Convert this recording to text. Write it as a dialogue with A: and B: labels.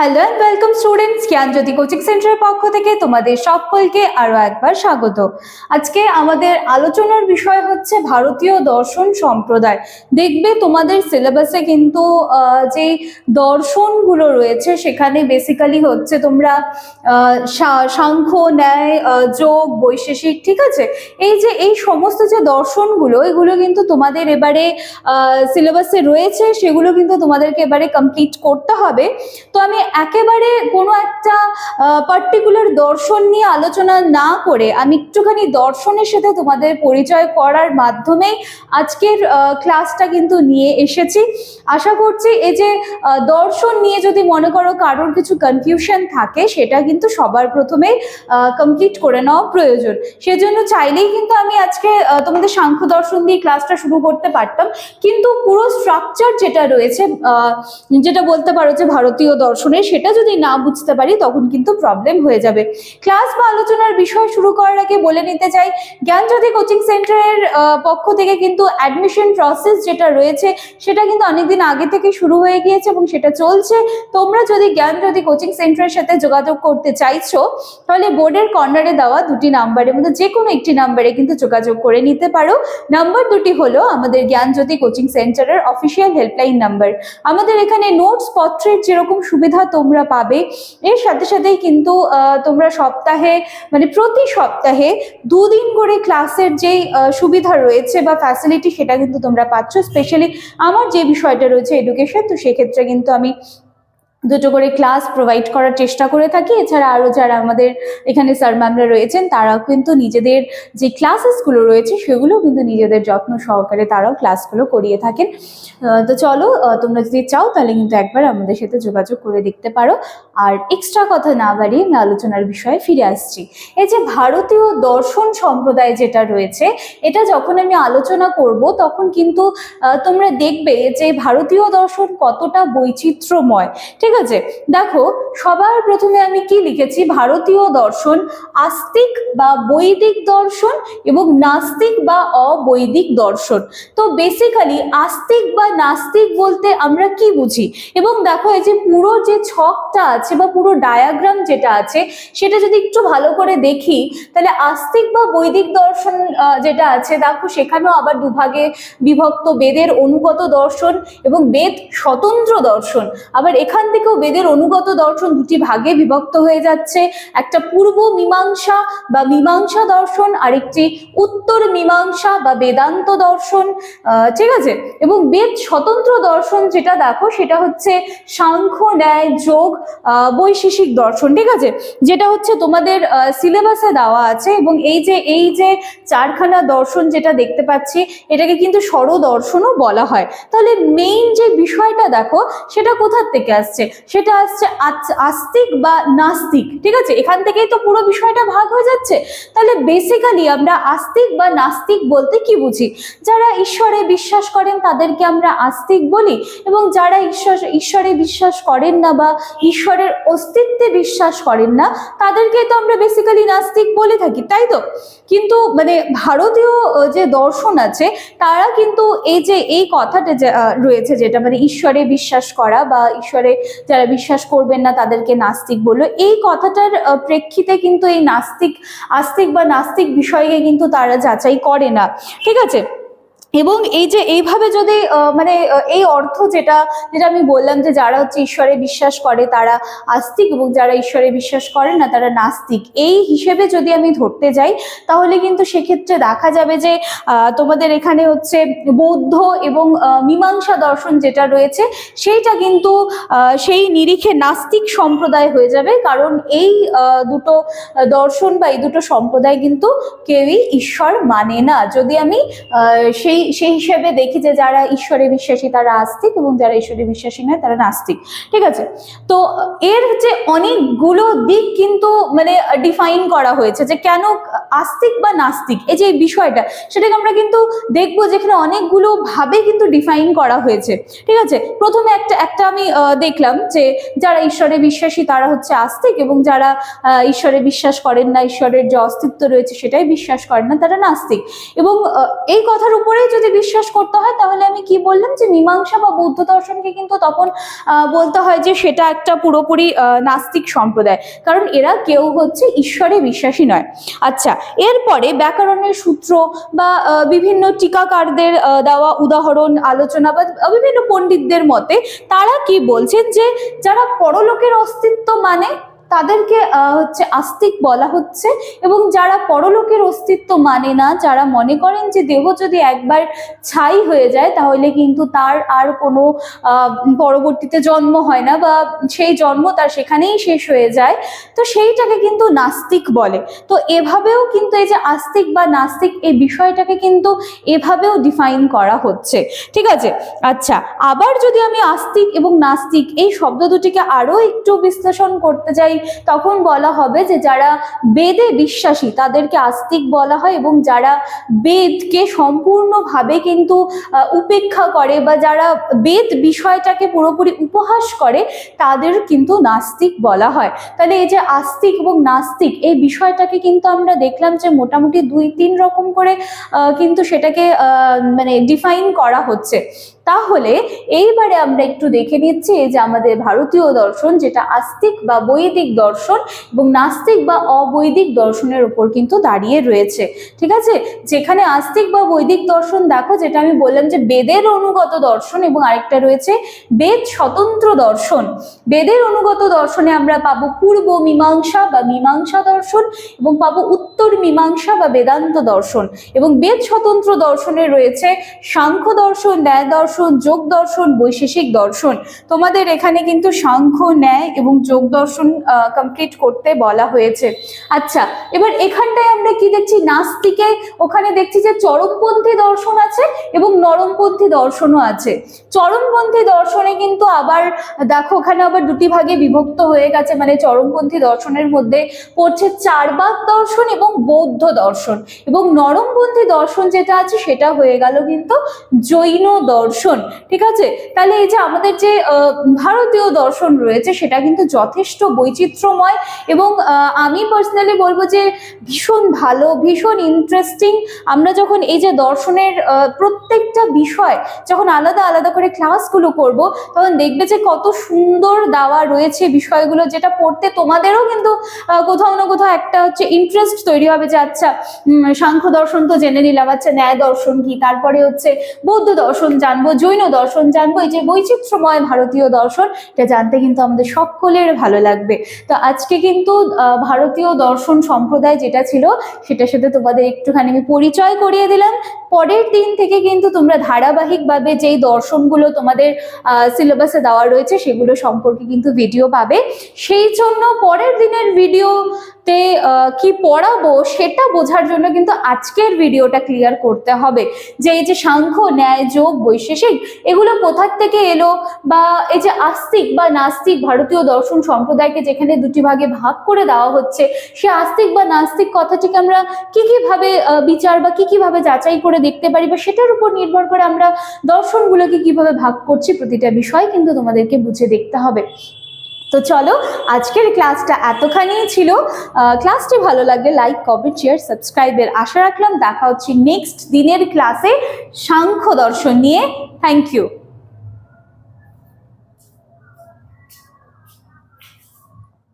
A: Hello and welcome students Gyanjyoti coaching সেন্টারের পক্ষ থেকে তোমাদের সকলকে আরও একবার স্বাগত। আজকে আমাদের আলোচনার বিষয় হচ্ছে ভারতীয় দর্শন সম্প্রদায়। দেখবে তোমাদের সিলেবাসে কিন্তু যে দর্শনগুলো রয়েছে, সেখানে বেসিক্যালি হচ্ছে তোমরা সাংখ্য, ন্যায় যোগ, বৈশেষিক, ঠিক আছে? এই যে, এই সমস্ত যে দর্শনগুলো, এগুলো কিন্তু তোমাদের এবারে সিলেবাসে রয়েছে, সেগুলো কিন্তু তোমাদেরকে এবারে কমপ্লিট করতে হবে। তো আমি একেবারে কোনো একটা পার্টিকুলার দর্শন নিয়ে আলোচনা না করে আমি একটুখানি দর্শনের সাথে তোমাদের পরিচয় করার মাধ্যমেই আজকের ক্লাসটা কিন্তু নিয়ে এসেছি। আশা করছি এই যে দর্শন নিয়ে যদি মনে করো কারোর কিছু কনফিউশন থাকে, সেটা কিন্তু সবার প্রথমেই কমপ্লিট করে নেওয়া প্রয়োজন। সেজন্য চাইলেই কিন্তু আমি আজকে তোমাদের সাংখ্য দর্শন দিয়ে ক্লাসটা শুরু করতে পারতাম। কিন্তু পুরো স্ট্রাকচার যেটা রয়েছে যেটা বলতে পারো যে ভারতীয় দর্শনের সেটা যদি না বুঝতে পারি, তখন কিন্তু প্রবলেম হয়ে যাবে। ক্লাস বা আলোচনার বিষয় শুরু করার আগে বলে নিতে চাই জ্ঞানজ্যোতি কোচিং সেন্টারের পক্ষ থেকে কিন্তু অ্যাডমিশন প্রসেস যেটা রয়েছে, সেটা কিন্তু অনেকদিন আগে থেকে শুরু হয়ে গিয়েছে এবং সেটা চলছে। তোমরা যদি জ্ঞানজ্যোতি কোচিং সেন্টারের সাথে যোগাযোগ করতে চাইছো, তাহলে বোর্ডের কর্নারে দেওয়া দুটি নাম্বারের মধ্যে যে কোনো একটি নাম্বারে কিন্তু যোগাযোগ করে নিতে পারো। নাম্বার দুটি হলো আমাদের জ্ঞানজ্যোতি কোচিং সেন্টারের অফিসিয়াল হেল্পলাইন নাম্বার আমাদের এখানে নোটস পত্রের যেরকম সুবিধা তোমরা পাবে। এর সাথে সাথেই কিন্তু তোমরা সপ্তাহে মানে প্রতি সপ্তাহে দুদিন করে ক্লাসের যেই সুবিধা রয়েছে বা ফ্যাসিলিটি সেটা কিন্তু তোমরা পাচ্ছ। স্পেশালি আমার যে বিষয়টা রয়েছে এডুকেশন তো সেক্ষেত্রে কিন্তু আমি দুটো করে ক্লাস প্রোভাইড করার চেষ্টা করে থাকি। এছাড়া আরও যারা আমাদের এখানে স্যার ম্যামরা রয়েছেন, তারাও কিন্তু নিজেদের যে ক্লাসেসগুলো রয়েছে, সেগুলো কিন্তু নিজেদের যত্ন সহকারে তারাও ক্লাসগুলো করিয়ে থাকেন। তো চলো তোমরা যদি চাও, তাহলে কিন্তু একবার আমাদের সাথে যোগাযোগ করে দেখতে পারো। আর এক্সট্রা কথা না বাড়িয়ে আমি আলোচনার বিষয়ে ফিরে আসছি। এই যে ভারতীয় দর্শন সম্প্রদায় যেটা রয়েছে, এটা যখন আমি আলোচনা করব, তখন কিন্তু তোমরা দেখবে যে ভারতীয় দর্শন কতটা বৈচিত্র্যময়। ঠিক আছে? দেখো, সবার প্রথমে আমি কি লিখেছি? ভারতীয় দর্শন, আস্তিক বা বৈদিক দর্শন এবং নাস্তিক বা অবৈদিক দর্শন। তো বেসিক্যালি আস্তিক বা নাস্তিক বলতে আমরা কি বুঝি? এবং দেখো, এই যে পুরো যে ছকটা আছে বা পুরো ডায়াগ্রাম যেটা আছে, সেটা যদি একটু ভালো করে দেখি, তাহলে আস্তিক বা বৈদিক দর্শন যেটা আছে, দেখো, সেখানেও আবার দুভাগে বিভক্ত বেদের অনুগত দর্শন এবং বেদ স্বতন্ত্র দর্শন। আবার এখান থেকেও বেদের অনুগত দর্শন দুটি ভাগে বিভক্ত হয়ে যাচ্ছে। একটা পূর্ব মীমাংসা বা মীমাংসা দর্শন, আরেকটি উত্তর মীমাংসা বা বেদান্ত দর্শন। ঠিক আছে? এবং বেদ স্বতন্ত্র দর্শন যেটা দেখো, সেটা হচ্ছে সাংখ্য, ন্যায়, যোগ বৈশেষিক দর্শন, ঠিক আছে? যেটা হচ্ছে তোমাদের সিলেবাসে দেওয়া আছে এবং এই যে এই যে চারখানা দর্শন যেটা দেখতে পাচ্ছি, এটাকে কিন্তু স্বর দর্শনও বলা হয়। তাহলে মেইন যে বিষয়টা দেখো, সেটা কোথার থেকে আসছে? সেটা আসছে আস্তিক বা নাস্তিক, ঠিক আছে? এখান থেকেই তো পুরো বিষয়টা ভাগ হয়ে যাচ্ছে। তাহলে বেসিক্যালি আমরা আস্তিক বা নাস্তিক বলতে কি বুঝি? যারা ঈশ্বরে বিশ্বাস করেন তাদেরকে আমরা আস্তিক বলি এবং যারা ঈশ্বর, ঈশ্বরে বিশ্বাস করেন না বা ঈশ্বরের অস্তিত্বে বিশ্বাস করেন না, তাদেরকে তো আমরা বেসিক্যালি নাস্তিক বলে থাকি, তাই তো? কিন্তু মানে ভারতীয় যে দর্শন আছে, তারা কিন্তু এই যে, এই কথাটা রয়েছে যেটা মানে ঈশ্বরে বিশ্বাস করা বা ঈশ্বরে যারা বিশ্বাস করবেন না তাদেরকে নাস্তিক বলল। এই কথাটার প্রেক্ষিতে কিন্তু এই নাস্তিক, আস্তিক বা নাস্তিক বিষয়কে কিন্তু তারা যাচাই করে না। ঠিক আছে? এবং এই যে এইভাবে যদি মানে এই অর্থ যেটা যেটা আমি বললাম যে যারা হচ্ছে ঈশ্বরে বিশ্বাস করে তারা আস্তিক এবং যারা ঈশ্বরে বিশ্বাস করে না তারা নাস্তিক। এই হিসেবে যদি আমি ধরতে যাই তাহলে কিন্তু সেক্ষেত্রে দেখা যাবে যে তোমাদের এখানে হচ্ছে বৌদ্ধ এবং মীমাংসা দর্শন যেটা রয়েছে সেইটা কিন্তু সেই নিরিখে নাস্তিক সম্প্রদায় হয়ে যাবে। কারণ এই দুটো দর্শন বা এই দুটো সম্প্রদায় কিন্তু কেউই ঈশ্বর মানে না। যদি আমি আহ, সেই সেই হিসেবে দেখি যে যারা ঈশ্বরে বিশ্বাসী তারা আস্তিক এবং যারা ঈশ্বরে বিশ্বাসী নয় তারা নাস্তিক। ঠিক আছে? তো এর যে অনেকগুলো দিক কিন্তু মানে ডিফাইন করা হয়েছে যে কেন আস্তিক বা নাস্তিক? এই যে বিষয়টা, সেটাকে আমরা কিন্তু দেখব যেখানে অনেকগুলো ভাবে কিন্তু ডিফাইন করা হয়েছে। ঠিক আছে? প্রথমে একটা একটা আমি দেখলাম যে যারা ঈশ্বরে বিশ্বাসী তারা হচ্ছে আস্তিক এবং যারা ঈশ্বরে বিশ্বাস করেন না, ঈশ্বরের যে অস্তিত্ব রয়েছে সেটাই বিশ্বাস করেন না, তারা নাস্তিক। এবং এই কথার উপরেই যদি বিশ্বাস করতে হয়, তাহলে আমি কি বললাম যে মীমাংসা বা বৌদ্ধ দর্শনকে কিন্তু তখন বলতে হয় যে সেটা একটা পুরোপুরি নাস্তিক সম্প্রদায়। কারণ এরা কেউ হচ্ছে ঈশ্বরে বিশ্বাসী নয়। আচ্ছা এরপরে ব্যাকরণের সূত্র বা বিভিন্ন টিকাকারদের দেওয়া উদাহরণ, আলোচনা বা বিভিন্ন পণ্ডিতদের মতে তারা কি বলছেন যে যারা পরলোকের অস্তিত্ব মানে তাদেরকে হচ্ছে আস্তিক বলা হচ্ছে এবং যারা পরলোকের অস্তিত্ব মানে না, যারা মনে করেন যে দেহ যদি একবার ছাই হয়ে যায়, তাহলে কিন্তু তার আর কোনো পরবর্তীতে জন্ম হয় না বা সেই জন্ম তার সেখানেই শেষ হয়ে যায়। তো সেইটাকে কিন্তু নাস্তিক বলে। তো এভাবেও কিন্তু এই যে আস্তিক বা নাস্তিক এই বিষয়টাকে কিন্তু এভাবেও ডিফাইন করা হচ্ছে। ঠিক আছে? আচ্ছা আবার যদি আমি আস্তিক এবং নাস্তিক এই শব্দ দুটিকে আরও একটু বিশ্লেষণ করতে যাই তখন বলা হবে যে যারা বেদে বিশ্বাসী, তাদেরকে আস্তিক বলা হয় এবং যারা বেদকে সম্পূর্ণভাবে কিন্তু উপেক্ষা করে বা যারা বেদ বিষয়টাকে পুরোপুরি উপহাস করে, তাদের কিন্তু নাস্তিক বলা হয়। তাহলে এই যে আস্তিক এবং নাস্তিক, এই বিষয়টাকে কিন্তু আমরা দেখলাম যে মোটামুটি দুই তিন রকম করে কিন্তু সেটাকে মানে ডিফাইন করা হচ্ছে। তাহলে এইবারে আমরা একটু দেখে নিচ্ছি যে আমাদের ভারতীয় দর্শন, যেটা আস্তিক বা বৈদিক দর্শন এবং নাস্তিক বা অবৈদিক দর্শনের উপর কিন্তু দাঁড়িয়ে রয়েছে। ঠিক আছে? যেখানে আস্তিক বা বৈদিক দর্শন দেখো, যেটা আমি বললাম যে বেদের অনুগত দর্শন এবং আরেকটা রয়েছে বেদ স্বতন্ত্র দর্শন। বেদের অনুগত দর্শনে আমরা পাবো পূর্ব মীমাংসা বা মীমাংসা দর্শন এবং পাবো উত্তর মীমাংসা বা বেদান্ত দর্শন। এবং বেদ স্বতন্ত্র দর্শনে রয়েছে সাংখ্য দর্শন, ন্যায় দর্শন যোগ দর্শন, বৈশেষিক দর্শন। তোমাদের এখানে কিন্তু সাংখ্য, ন্যায় এবং যোগ দর্শন কমপ্লিট করতে বলা হয়েছে। আচ্ছা এবার এখানটায় আমরা কি দেখছি? নাস্তিকে ওখানে দেখছি যে চরমপন্থী দর্শন আছে এবং নরমপন্থী দর্শনও আছে। চরমপন্থী দর্শনে কিন্তু আবার, দেখো ওখানে আবার দুটি ভাগে বিভক্ত হয়ে গেছে। মানে চরমপন্থী দর্শনের মধ্যে পড়ছে চারবাক দর্শন এবং বৌদ্ধ দর্শন। এবং নরমপন্থী দর্শন যেটা আছে সেটা হয়ে গেল কিন্তু জৈন দর্শন। ঠিক আছে? তাহলে এই যে আমাদের যে ভারতীয় দর্শন রয়েছে, সেটা কিন্তু যথেষ্ট বৈচিত্র্যময় এবং আমি পার্সোনালি বলব যে ভীষণ ভালো, ভীষণ ইন্টারেস্টিং আমরা যখন এই যে দর্শনের প্রত্যেকটা বিষয় যখন আলাদা আলাদা করে ক্লাসগুলো করব, তখন দেখবে যে কত সুন্দর দেওয়া রয়েছে বিষয়গুলো, যেটা পড়তে তোমাদেরও কিন্তু কোথাও না কোথাও একটা হচ্ছে ইন্টারেস্ট তৈরি হবে যে আচ্ছা সাংখ্য দর্শন তো জেনে নিলাম আচ্ছা ন্যায় দর্শন কি? তারপরে হচ্ছে বৌদ্ধ দর্শন জানব জৈন দর্শন জানব, এই যে বৈচিত্র্যময় ভারতীয় দর্শন, এটা জানতে কিন্তু আমাদের সকলের ভালো লাগবে। তো আজকে কিন্তু ভারতীয় দর্শন সম্প্রদায় যেটা ছিল, সেটার সাথে তোমাদের একটুখানি আমি পরিচয় করিয়ে দিলাম। পরের দিন থেকে কিন্তু তোমরা ধারাবাহিকভাবে যেই দর্শনগুলো তোমাদের সিলেবাসে দেওয়া রয়েছে, সেগুলো সম্পর্কে কিন্তু ভিডিও পাবে। সেই জন্য পরের দিনের ভিডিওতে কি পড়াবো, সেটা বোঝার জন্য কিন্তু আজকের ভিডিওটা ক্লিয়ার করতে হবে। যে এই যে সাংখ্য, ন্যায়, যোগ বৈশেষিক এগুলো কোথার থেকে এলো? বা এই যে আস্তিক বা নাস্তিক ভারতীয় দর্শন সম্প্রদায়কে যেখানে দুটি ভাগে ভাগ করে দেওয়া হচ্ছে, সে আস্তিক বা নাস্তিক কথাটিকে আমরা কি কীভাবে বিচার বা কি কীভাবে যাচাই করে দেখতে পারি বা সেটার উপর নির্ভর করে আমরা দর্শনগুলোকে কীভাবে ভাগ করছি প্রতিটা বিষয় কিন্তু তোমাদেরকে বুঝে দেখতে হবে। তো চলো, আজকের ক্লাসটা এতখানি ছিল। ক্লাসটি ভালো লাগলে লাইক কমেন্ট শেয়ার সাবস্ক্রাইবের আশা রাখলাম। দেখা হচ্ছে নেক্সট দিনের ক্লাসে সাংখ্য দর্শন নিয়ে। Thank you